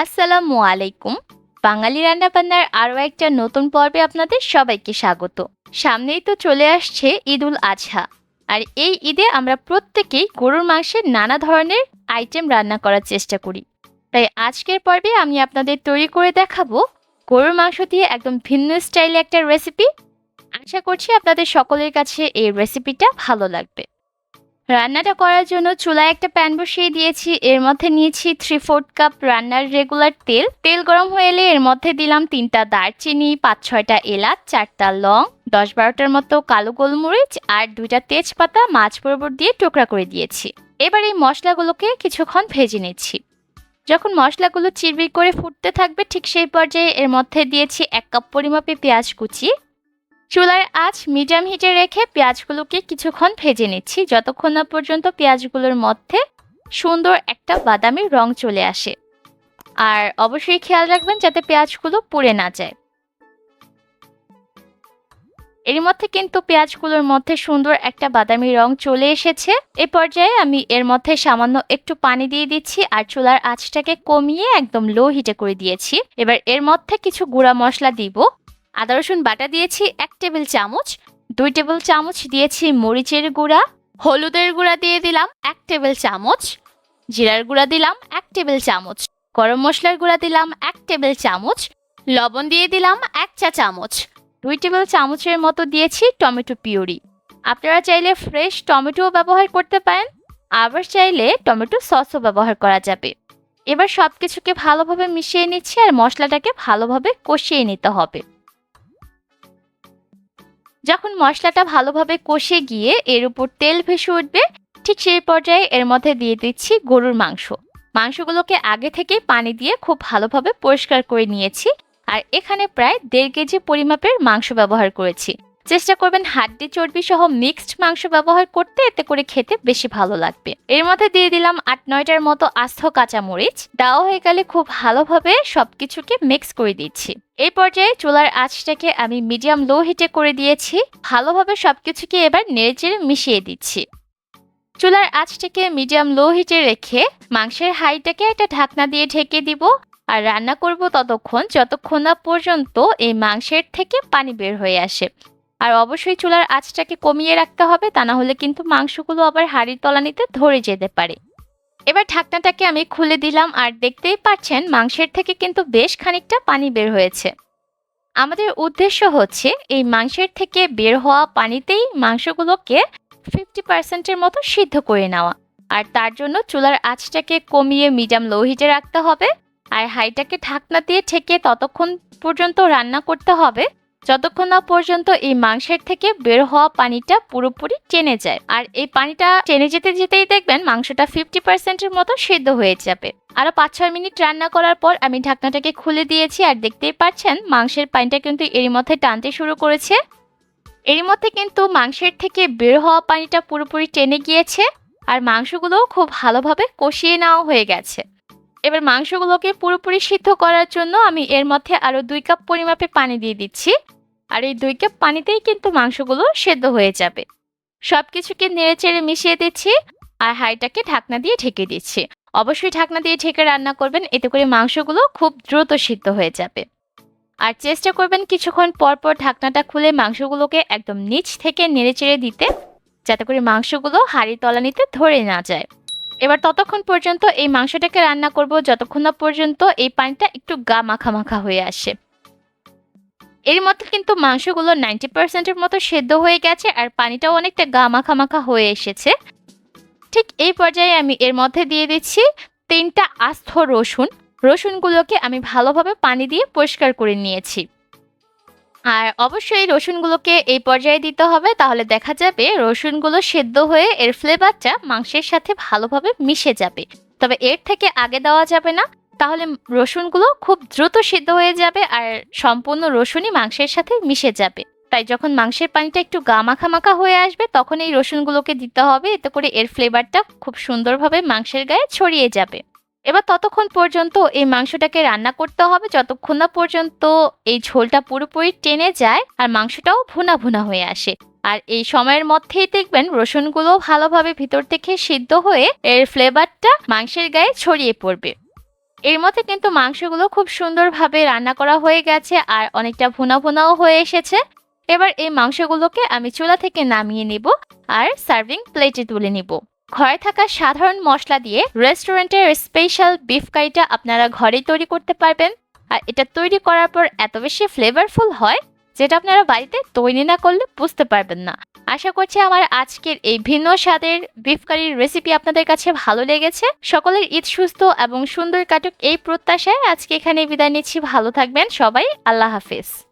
আসসালামু আলাইকুম। বাঙালি রান্নাবান্নার আরও একটা নতুন পর্বে আপনাদের সবাইকে স্বাগত। সামনেই তো চলে আসছে ঈদ উল আজহা। আর এই ঈদে আমরা প্রত্যেকেই গরুর মাংসের নানা ধরনের আইটেম রান্না করার চেষ্টা করি। তাই আজকের পর্বে আমি আপনাদের তৈরি করে দেখাবো গরুর মাংস দিয়ে একদম ভিন্ন স্টাইলে একটা রেসিপি আশা করছি আপনাদের সকলের কাছে এই রেসিপিটা ভালো লাগবে। রান্নাটা করার জন্য চুলায় একটা প্যান বসিয়ে দিয়েছি। এর মধ্যে নিয়েছি থ্রি ফোর্থ কাপ রান্নার রেগুলার তেল। তেল গরম হয়ে এলে এর মধ্যে দিলাম তিনটা দারচিনি পাঁচ ছয়টা এলাচ, চারটা লং দশ বারোটার মতো কালো গোলমরিচ আর দুইটা তেজপাতা মাছ বরাবর দিয়ে টুকরা করে দিয়েছি। এবার এই মশলাগুলোকে কিছুক্ষণ ভেজে নিচ্ছি। যখন মশলাগুলো চিরবির করে ফুটতে থাকবে ঠিক সেই পর্যায়ে এর মধ্যে দিয়েছি এক কাপ পরিমাপে পেঁয়াজ কুচি চুলার আঁচ মিডিয়াম হিটে রেখে পেঁয়াজগুলোকে কিছুক্ষণ ভেজে নিচ্ছি। যতক্ষণ না পর্যন্ত পেঁয়াজগুলোর মধ্যে সুন্দর একটা বাদামি রং চলে আসে। আর অবশ্যই খেয়াল রাখবেন যাতে পেঁয়াজগুলো পুড়ে না যায়। এর মধ্যে কিন্তু পেঁয়াজগুলোর মধ্যে সুন্দর একটা বাদামি রং চলে এসেছে। এ পর্যায়ে আমি এর মধ্যে সামান্য একটু পানি দিয়ে দিচ্ছি আর চুলার আঁচটাকে কমিয়ে একদম লো হিটে করে দিয়েছি। এবার এর মধ্যে কিছু গুঁড়া মশলা দিব। আদা, রসুন বাটা দিয়েছি, এক টেবিল চামচ। দুই টেবিল চামচ দিয়েছি মরিচের গুঁড়া। হলুদের গুঁড়া দিয়ে দিলাম এক টেবিল চামচ। জিরার গুঁড়া দিলাম এক টেবিল চামচ। গরম মশলার গুঁড়া দিলাম এক টেবিল চামচ। লবণ দিয়ে দিলাম এক চা চামচ। দুই টেবিল চামচের মতো দিয়েছি টমেটো পিউরি। আপনারা চাইলে ফ্রেশ টমেটোও ব্যবহার করতে পারেন। আবার চাইলে টমেটো সসও ব্যবহার করা যাবে। এবার সব কিছুকে ভালোভাবে মিশিয়ে নিচ্ছি আর মশলাটাকে ভালোভাবে কষিয়ে নিতে হবে। যখন মশলাটা ভালোভাবে কষে গিয়ে এর উপর তেল ভেসে উঠবে, ঠিক সেই পর্যায়ে এর মধ্যে দিয়ে দিচ্ছি গরুর মাংস। মাংসগুলোকে আগে থেকে পানি দিয়ে খুব ভালোভাবে পরিষ্কার করে নিয়েছি। আর এখানে প্রায় দেড় কেজি পরিমাপের মাংস ব্যবহার করেছি। চেষ্টা করবেন হাড্ডি চর্বি সহ মিক্সড মাংস ব্যবহার করতে, এতে করে খেতে বেশি ভালো লাগবে। এর মধ্যে দিয়ে দিলাম আট নয়টার মতো আস্ত কাঁচামরিচ। দেওয়া হয়ে গেলে খুব ভালোভাবে সবকিছুকে মিক্স করে দিচ্ছি। এই পর্যায়ে চুলার আঁচটাকে আমি মিডিয়াম লো হিটে করে দিয়েছি। ভালোভাবে সবকিছুকে এবার নেড়েচেড়ে মিশিয়ে দিচ্ছি। চুলার আঁচটাকে মিডিয়াম লো হিটে রেখে মাংসের হাইটাকে একটা ঢাকনা দিয়ে ঢেকে দিব। আর রান্না করব ততক্ষণ, যতক্ষণ না পর্যন্ত এই মাংসের থেকে পানি বের হয়ে আসে। আর অবশ্যই চুলার আঁচটাকে কমিয়ে রাখতে হবে, তা না হলে কিন্তু মাংসগুলো আবার হাড়ির তলানিতে ধরে যেতে পারে। এবার ঢাকনাটাকে আমি খুলে দিলাম আর দেখতেই পাচ্ছেন মাংসের থেকে কিন্তু বেশ খানিকটা পানি বের হয়েছে। আমাদের উদ্দেশ্য হচ্ছে এই মাংসের থেকে বের হওয়া পানিতেই মাংসগুলোকে ফিফটি পার্সেন্টের মতো সিদ্ধ করে নেওয়া। আর তার জন্য চুলার আঁচটাকে কমিয়ে মিডিয়াম লো হিটে রাখতে হবে। আর হাইটাকে ঢাকনা দিয়ে ঠেকে ততক্ষণ পর্যন্ত রান্না করতে হবে। যতক্ষণ না পর্যন্ত এই মাংসের থেকে বের হওয়া পানিটা পুরোপুরি টেনে যায়। আর এই পানিটা টেনে যেতে যেতেই দেখবেন মাংসটা ফিফটি পার্সেন্টের মতো সেদ্ধ হয়ে যাবে। আরও পাঁচ ছয় মিনিট রান্না করার পর আমি ঢাকনাটাকে খুলে দিয়েছি আর দেখতেই পাচ্ছেন মাংসের পানিটা কিন্তু এরই মধ্যে টানতে শুরু করেছে। এরই মধ্যে কিন্তু মাংসের থেকে বের হওয়া পানিটা পুরোপুরি টেনে গিয়েছে আর মাংসগুলোও খুব ভালোভাবে কষিয়ে নেওয়া হয়ে গেছে। এবার মাংসগুলোকে পুরোপুরি সিদ্ধ করার জন্য আমি এর মধ্যে আরও দুই কাপ পরিমাপে পানি দিয়ে দিচ্ছি। আর এই দুই কাপ পানিতেই কিন্তু মাংসগুলো সেদ্ধ হয়ে যাবে। সব কিছুকে নেড়ে চেড়ে মিশিয়ে দিচ্ছি আর হাইটাকে ঢাকনা দিয়ে ঢেকে দিচ্ছি। অবশ্যই ঢাকনা দিয়ে ঢেকে রান্না করবেন, এতে করে মাংসগুলো খুব দ্রুত সিদ্ধ হয়ে যাবে। আর চেষ্টা করবেন কিছুক্ষণ পর পর ঢাকনাটা খুলে মাংসগুলোকে একদম নিচ থেকে নেড়ে চেড়ে দিতে, যাতে করে মাংসগুলো হাড়ি তলানিতে ধরে না যায়। এবার ততক্ষণ পর্যন্ত এই মাংসটাকে রান্না করব। যতক্ষণ না পর্যন্ত এই পানিটা একটু গা মাখা মাখা হয়ে আসে। এর মধ্যে কিন্তু মাংসগুলো নাইনটি পার্সেন্টের মতো সেদ্ধ হয়ে গেছে আর পানিটাও অনেকটা গা মাখা মাখা হয়ে এসেছে। ঠিক এই পর্যায়ে আমি এর মধ্যে দিয়ে দিচ্ছি তিনটা আস্ত রসুন। রসুনগুলোকে আমি ভালোভাবে পানি দিয়ে পরিষ্কার করে নিয়েছি। আর অবশ্যই রসুনগুলোকে এই পর্যায়ে দিতে হবে, তাহলে দেখা যাবে রসুনগুলো সেদ্ধ হয়ে এর ফ্লেভারটা মাংসের সাথে ভালোভাবে মিশে যাবে। তবে এর থেকে আগে দেওয়া যাবে না, তাহলে রসুনগুলো খুব দ্রুত সিদ্ধ হয়ে যাবে আর সম্পূর্ণ রসুনই মাংসের সাথে মিশে যাবে। তাই যখন মাংসের পানিটা একটু গা মাখা মাখা হয়ে আসবে, তখন এই রসুনগুলোকে দিতে হবে, এতে করে এর ফ্লেভারটা খুব সুন্দরভাবে মাংসের গায়ে ছড়িয়ে যাবে। এবার ততক্ষণ পর্যন্ত এই মাংসটাকে রান্না করতে হবে। যতক্ষণ না পর্যন্ত এই ঝোলটা পুরোপুরি টেনে যায় আর মাংসটাও ভুনা ভুনা হয়ে আসে। আর এই সময়ের মধ্যেই দেখবেন রসুনগুলো ভালোভাবে ভিতর থেকে সিদ্ধ হয়ে এর ফ্লেভারটা মাংসের গায়ে ছড়িয়ে পড়বে। এর মধ্যে কিন্তু মাংসগুলো খুব সুন্দরভাবে রান্না করা হয়ে গেছে আর অনেকটা ভুনা ভুনাও হয়ে এসেছে। এবার এই মাংসগুলোকে আমি চুলা থেকে নামিয়ে নিব আর সার্ভিং প্লেটে তুলে নিব। ঘরে থাকা সাধারণ মশলা দিয়ে রেস্টুরেন্টের স্পেশাল বিফ কারিটা আপনারা ঘরেই তৈরি করতে পারবেন। আর এটা তৈরি করার পর এত বেশি ফ্লেভারফুল হয় যেটা আপনারা বাড়িতে তৈরি না করলে বুঝতে পারবেন না। আশা করছি আমার আজকের এই ভিন্ন স্বাদের বিফ কারির রেসিপি আপনাদের কাছে ভালো লেগেছে। সকলের ঈদ সুস্থ এবং সুন্দর কাটুক এই প্রত্যাশায় আজকে এখানে বিদায় নিচ্ছি। ভালো থাকবেন সবাই। আল্লাহ হাফিজ।